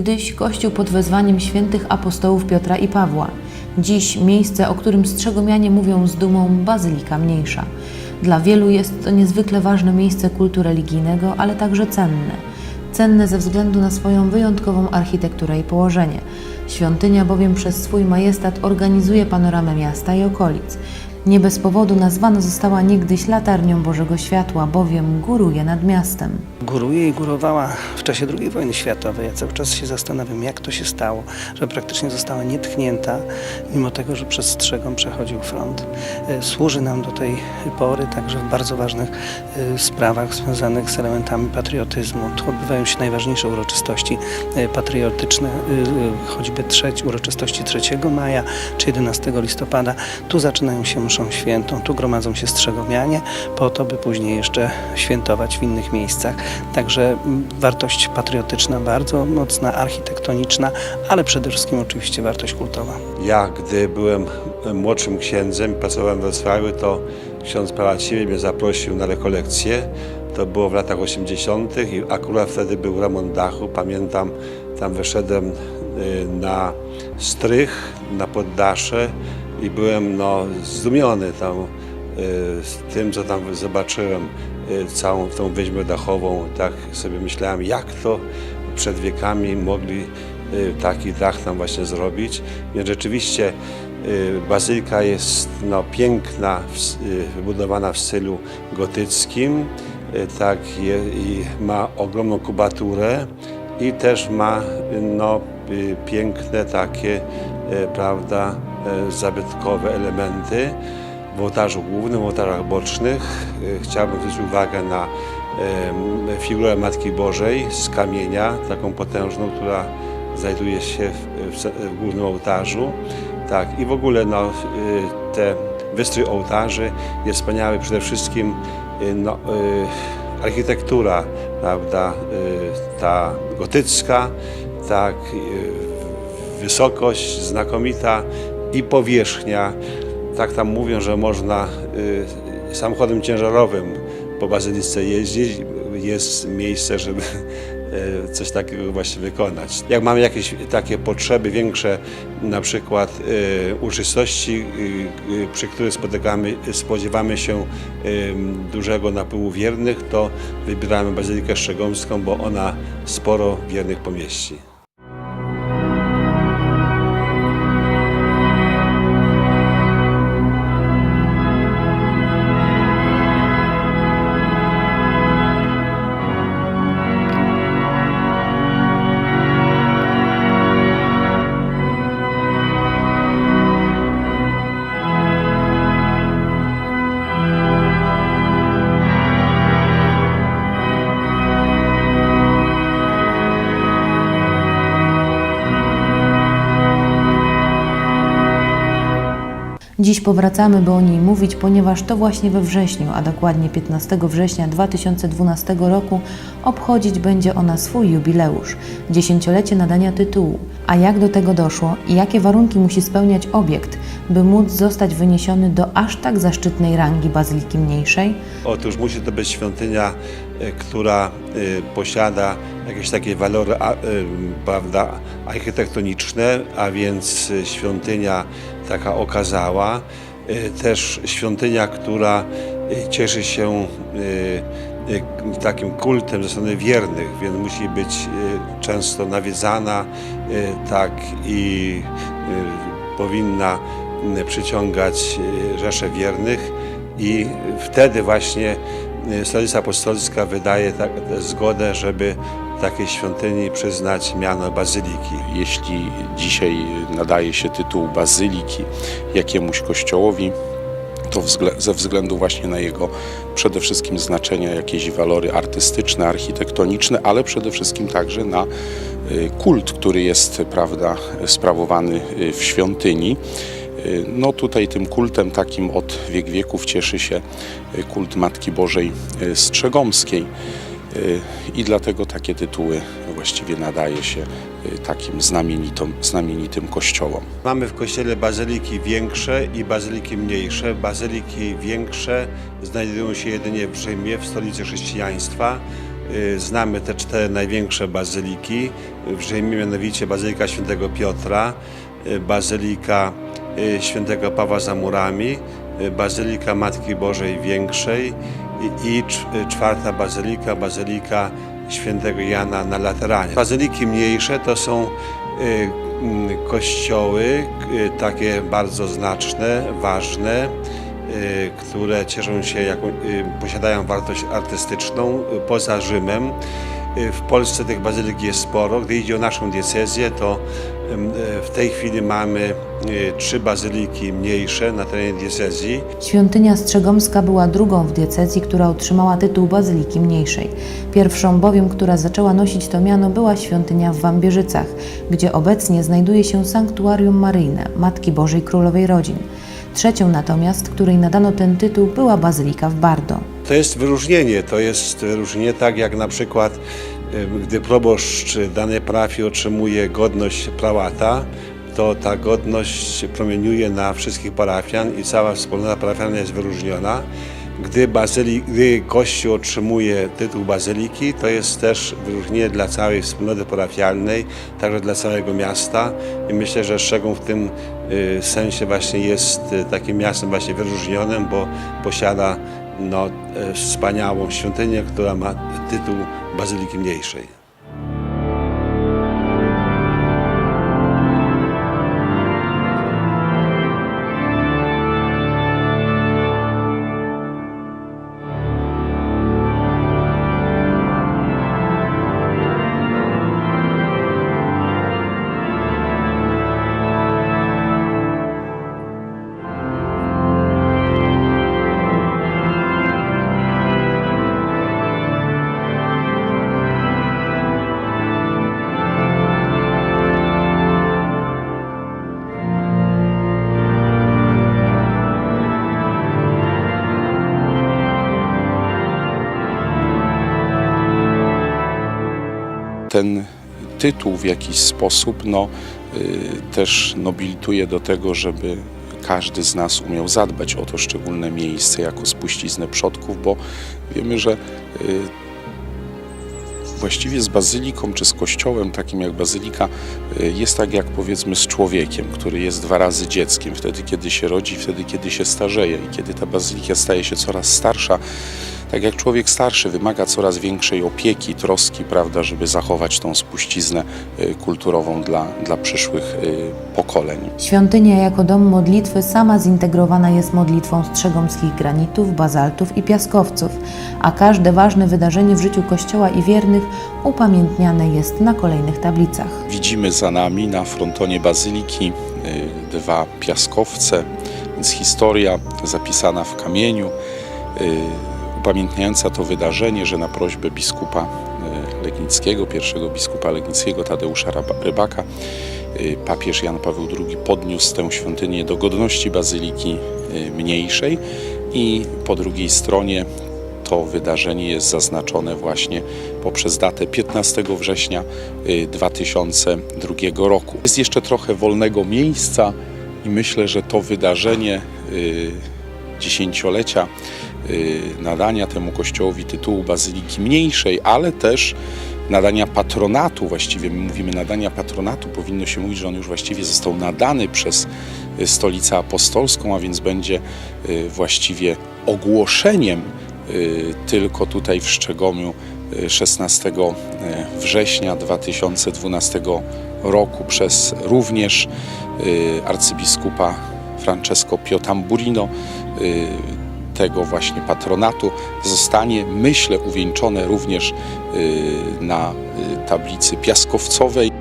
Niegdyś kościół pod wezwaniem świętych apostołów Piotra i Pawła. Dziś miejsce, o którym strzegomianie mówią z dumą Bazylika Mniejsza. Dla wielu jest to niezwykle ważne miejsce kultu religijnego, ale także cenne. Cenne ze względu na swoją wyjątkową architekturę i położenie. Świątynia bowiem przez swój majestat organizuje panoramę miasta i okolic. Nie bez powodu nazwana została niegdyś latarnią Bożego Światła, bowiem góruje nad miastem. Góruje i górowała w czasie II wojny światowej. Ja cały czas się zastanawiam, jak to się stało, że praktycznie została nietknięta, mimo tego, że przez Strzegom przechodził front. E, Służy nam do tej pory także w bardzo ważnych e, sprawach związanych z elementami patriotyzmu. Tu odbywają się najważniejsze uroczystości e, patriotyczne, choćby trzeć, uroczystości 3 maja czy 11 listopada. Tu zaczynają się mszą świętą, tu gromadzą się strzegomianie, po to, by później jeszcze świętować w innych miejscach. Także mm, wartość patriotyczna bardzo mocna, architektoniczna, ale przede wszystkim oczywiście wartość kultowa. Ja, gdy byłem młodszym księdzem, pracowałem we Wrocławiu, to ksiądz Palaciwy mnie zaprosił na rekolekcję. To było w latach 80. i akurat wtedy był remont dachu. Pamiętam, tam wyszedłem y, na strych, na poddasze i byłem no, zdumiony tam, y, tym, co tam zobaczyłem, y, całą tą wyźmę dachową. Tak sobie myślałem, jak to przed wiekami mogli y, taki dach tam właśnie zrobić. Więc rzeczywiście y, bazylika jest no, piękna, wybudowana w stylu gotyckim, tak, i ma ogromną kubaturę i też ma no, piękne takie, prawda, zabytkowe elementy. W ołtarzu głównym, w ołtarzach bocznych y, chciałbym zwrócić uwagę na figurę Matki Bożej z kamienia, taką potężną, która znajduje się w, głównym ołtarzu. Tak, i w ogóle no, y, te wystrój ołtarzy jest wspaniały przede wszystkim no, architektura, prawda, ta gotycka, tak, wysokość znakomita i powierzchnia. Tak tam mówią, że można y, samochodem ciężarowym po bazylice jeździć. Jest miejsce, żeby y, coś takiego właśnie wykonać. Jak mamy jakieś takie potrzeby większe, na przykład y, y, y, przy których spotykamy, spodziewamy się dużego napływu wiernych, to wybieramy Bazylikę Szczegomską, bo ona sporo wiernych pomieści. Dziś powracamy, by o niej mówić, ponieważ to właśnie we wrześniu, a dokładnie 15 września 2012 roku, obchodzić będzie ona swój jubileusz dziesięciolecie nadania tytułu. A jak do tego doszło i jakie warunki musi spełniać obiekt, by móc zostać wyniesiony do aż tak zaszczytnej rangi Bazyliki Mniejszej? Otóż musi to być świątynia, e, która e, posiada jakieś takie walory e, prawda, architektoniczne, a więc e, świątynia taka okazała, e, też świątynia, która cieszy się takim kultem ze strony wiernych, więc musi być często nawiedzana tak i powinna przyciągać rzesze wiernych. I wtedy właśnie y, Stolica Apostolska wydaje tak, zgodę, żeby takiej świątyni przyznać miano bazyliki. Jeśli dzisiaj nadaje się tytuł bazyliki jakiemuś kościołowi, to ze względu właśnie na jego przede wszystkim znaczenia, jakieś walory artystyczne, architektoniczne, ale przede wszystkim także na y, kult, który jest prawda, sprawowany y, w świątyni. Y, No tutaj tym kultem takim od wiek wieków cieszy się kult Matki Bożej Strzegomskiej. Y, I dlatego takie tytuły właściwie nadaje się y, takim znamienitym, znamienitym kościołom. Mamy w kościele bazyliki większe i bazyliki mniejsze. Bazyliki większe znajdują się jedynie w Rzymie, w stolicy chrześcijaństwa. y, znamy te cztery największe bazyliki, w Rzymie mianowicie Bazylika Świętego Piotra, Bazylika Świętego Pawła za murami, Bazylika Matki Bożej Większej i, i cz- czwarta bazylika, Bazylika Świętego Jana na Lateranie. Bazyliki mniejsze to są y, kościoły takie bardzo znaczne, ważne, y, które cieszą się, y, posiadają wartość artystyczną poza Rzymem. Y, W Polsce tych bazylik jest sporo. Gdy idzie o naszą diecezję, to y, w tej chwili mamy y, trzy bazyliki mniejsze na terenie diecezji. Świątynia Strzegomska była drugą w diecezji, która otrzymała tytuł Bazyliki Mniejszej. Pierwszą bowiem, która zaczęła nosić to miano, była świątynia w Wambierzycach, gdzie obecnie znajduje się sanktuarium maryjne Matki Bożej Królowej Rodzin. Trzecią natomiast, której nadano ten tytuł, była Bazylika w Bardo. To jest wyróżnienie, to jest wyróżnienie tak jak na przykład gdy proboszcz danej parafii otrzymuje godność prałata, to ta godność promieniuje na wszystkich parafian i cała wspólnota parafialna jest wyróżniona. Gdy, bazyli, gdy Kościół otrzymuje tytuł bazyliki, to jest też wyróżnienie dla całej wspólnoty parafialnej, także dla całego miasta i myślę, że Szczegół w tym y, sensie właśnie jest y, takim miastem właśnie wyróżnionym, bo posiada no, wspaniałą świątynię, która ma tytuł Bazyliki Mniejszej. Ten tytuł w jakiś sposób no, y, też nobilituje do tego, żeby każdy z nas umiał zadbać o to szczególne miejsce jako spuściznę przodków, bo wiemy, że y, właściwie z bazyliką czy z kościołem takim jak bazylika y, jest tak jak powiedzmy z człowiekiem, który jest dwa razy dzieckiem, wtedy kiedy się rodzi, wtedy kiedy się starzeje. I kiedy ta bazylika staje się coraz starsza, tak jak człowiek starszy wymaga coraz większej opieki, troski, prawda, żeby zachować tą spuściznę y, kulturową dla, dla przyszłych y, pokoleń. Świątynia jako dom modlitwy sama zintegrowana jest modlitwą strzegomskich granitów, bazaltów i piaskowców, a każde ważne wydarzenie w życiu Kościoła i wiernych upamiętniane jest na kolejnych tablicach. Widzimy za nami na frontonie bazyliki y, dwa piaskowce, więc historia zapisana w kamieniu, upamiętniająca to wydarzenie, że na prośbę biskupa y, Legnickiego, pierwszego biskupa Legnickiego Tadeusza Rybaka, y, papież Jan Paweł II podniósł tę świątynię do godności bazyliki y, mniejszej i po drugiej stronie to wydarzenie jest zaznaczone właśnie poprzez datę 15 września y, 2002 roku. Jest jeszcze trochę wolnego miejsca i myślę, że to wydarzenie dziesięciolecia nadania temu kościołowi tytułu Bazyliki Mniejszej, ale też nadania patronatu, właściwie my mówimy nadania patronatu, powinno się mówić, że on już właściwie został nadany przez y, Stolicę Apostolską, a więc będzie y, właściwie ogłoszeniem y, tylko tutaj w Szczegomiu y, 16 września 2012 roku przez również y, arcybiskupa Francesco Piotamburino y, tego właśnie patronatu zostanie, myślę, uwieńczone również y, na y, tablicy piaskowcowej.